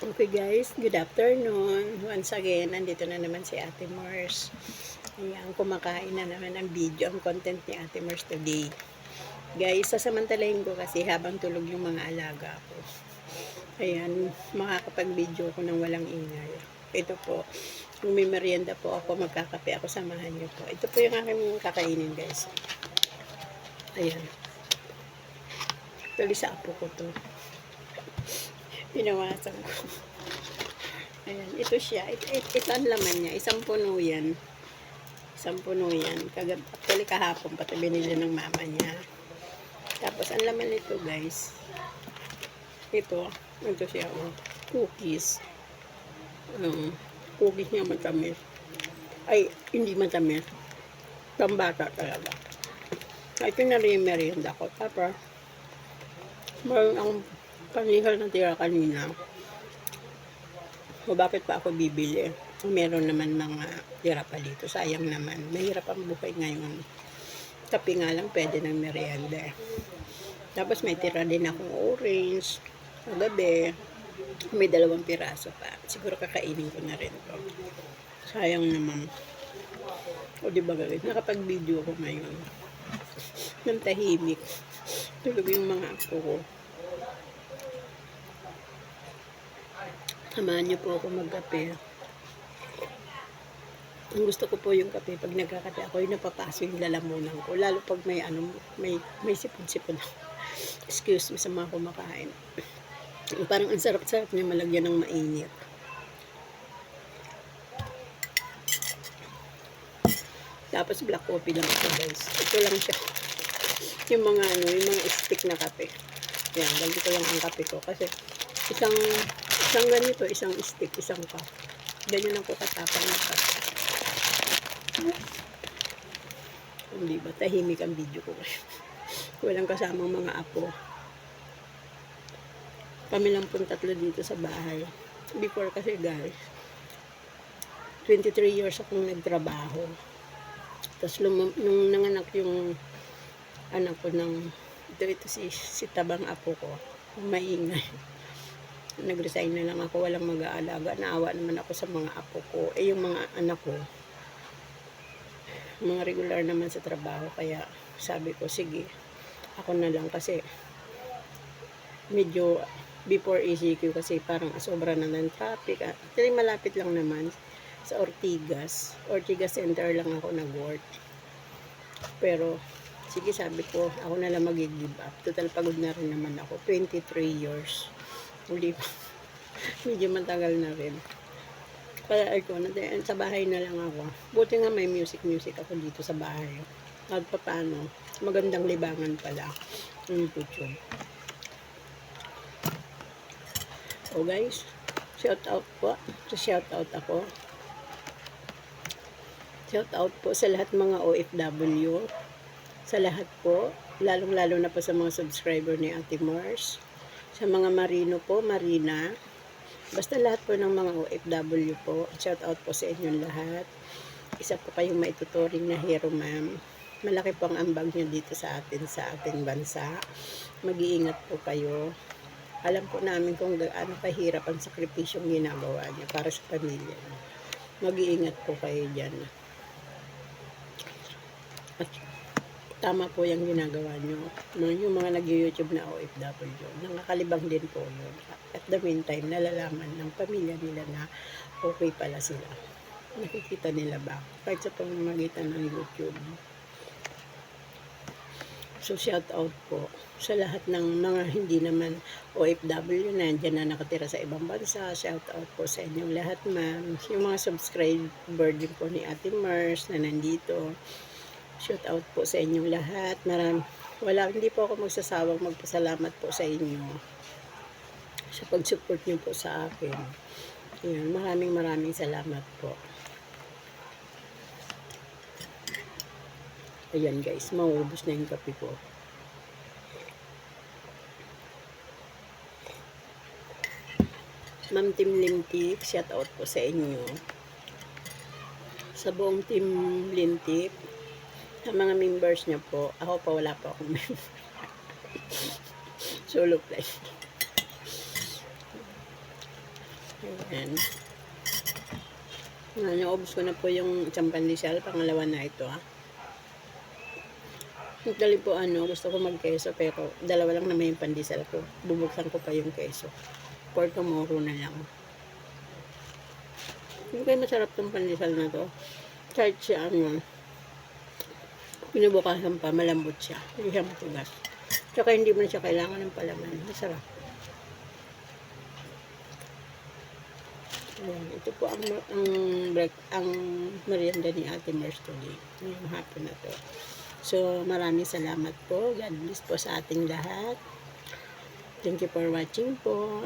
Okay guys, good afternoon. Once again, nandito na naman si Ate Mars. Ayan, kumakain na naman ang video, ang content ni Ate Mars today. Guys, sasamantalahin ko kasi habang tulog yung mga alaga ko. Ayan, makakapag-video ko ng walang ingay. Ito po, kung may merienda po ako, magkakape ako, samahan niyo po. Ito po yung aking kakainin guys. Ayan. Tuloy sa apo ko to. Pinawasan ko. Ayan, ito siya. Ito, ito, ito ang laman niya. Isang puno yan. Isang puno yan. Kagab actually kahapon pati binili ng mama niya. Tapos ang laman nito guys. Ito. Ito siya. Oh, cookies. Um, cookies niya matamis. Ay, hindi matamis. Pambata talaga. Ito na rin yung merienda ko. Tapos, mayroon akong kanihal na tira kanina. O bakit pa ako bibili? Meron naman mga tira pa dito. Sayang naman. Mahirap ang buhay ngayon. Kape nga lang pwede ng merienda. Tapos may tira din akong orange. Kagabi. May dalawang piraso pa. Siguro kakainin ko na rin to. Sayang naman. O di ba guys? Nakapag-video ako ngayon. Nang tahimik. Tulog yung mga apo ko. Samahan niyo po ako magkape. Ang gusto ko po yung kape pag nagkakape ako, yung napapaso yung lalamunan ko. Lalo pag may ano, may, may sipon-sipon ako. Excuse me sa mga kumakain. Parang ang sarap-sarap niya malagyan ng mainit. Tapos black coffee lang ito guys. Ito lang siya. Yung mga ano, yung mga stick na kape. Yan, ganito lang ang kape ko. Kasi isang isang ganito, isang stick, isang cup. Ganyan lang ko katapang na cup. Hindi ba? Tahimik ang video ko. Walang kasamang mga apo. Kami lang pong tatlo dito sa bahay. Before kasi guys, 23 years akong nagtrabaho. Tapos lum- nung nanganak yung anak ko ng ito, ito si, si Tabang Apo ko. Maingay. Nag-resign na lang ako, walang mag-aalaga. Naawa naman ako sa mga apo ko. Eh, yung mga anak ko, mga regular naman sa trabaho. Kaya sabi ko, sige, ako na lang kasi medyo before ECQ kasi parang sobra na ng traffic. Actually, malapit lang naman sa Ortigas. Ortigas Center lang ako nag-work. Pero, sige sabi ko, ako na lang mag-give up. Total pagod na rin naman ako. 23 years. Uli pa. Medyo matagal na rin. Kaya ay ko, nati- sa bahay na lang ako. Buti nga may music-music ako dito sa bahay. At pa paano, magandang libangan pala yung YouTube. O guys, shout out po. So shout out ako. Shout out po sa lahat mga OFW. Sa lahat po, lalong-lalo na po sa mga subscriber ni Ate Mars. Sa mga Marino po, Marina. Basta lahat po ng mga OFW po. Shout out po sa inyong lahat. Isa po kayong maituturing na hero, ma'am. Malaki po ang ambag niyo dito sa atin, sa ating bansa. Mag-iingat po kayo. Alam po namin kung gaano kahirap ang sakripisyong ginagawa niya para sa pamilya. Mag-iingat po kayo dyan. At tama po yung ginagawa. Mga- Yung mga nag-YouTube na OFW, nakakalibang din po yun. At the meantime, nalalaman ng pamilya nila na okay pala sila. Nakikita nila ba? Kahit sa pamamagitan ng YouTube. So, shout out po sa lahat ng mga hindi naman OFW na dyan na nakatira sa ibang bansa. Shout out po sa inyong lahat, ma'am. Yung mga subscriber din po ni Ate Mars na nandito. Shout out po sa inyong lahat. Maram, wala, hindi po ako magsasawang magpasalamat po sa inyo sa pag-support niyo po sa akin. Ayan, maraming maraming salamat po. Ayan guys, maubos na yung kape ko. Ma'am Team Lintip, shout out po sa inyo. Sa buong Team Lintip, sa mga members niyo po, ako pa wala pa akong member. Solo play. Ayan. Ano, naubos ko na po yung isang pandesal. Pangalawa na ito, ha. Actually po, ano, gusto ko mag-keso, pero dalawa lang naman yung pandesal ko. Bubuksan ko pa yung keso. For tomorrow na lang. Hindi kayo masarap tong pandesal na to. Kahit siya, ano, pinubukasan pa, malambot siya. Hindi siya matigas. Tsaka hindi mo na siya kailangan ng palaman. Masarap. Ayan, ito po ang, ang break, ang merienda ni Ate Mers today. Ngayong hapon na to. So, maraming salamat po. God bless po sa ating lahat. Thank you for watching po.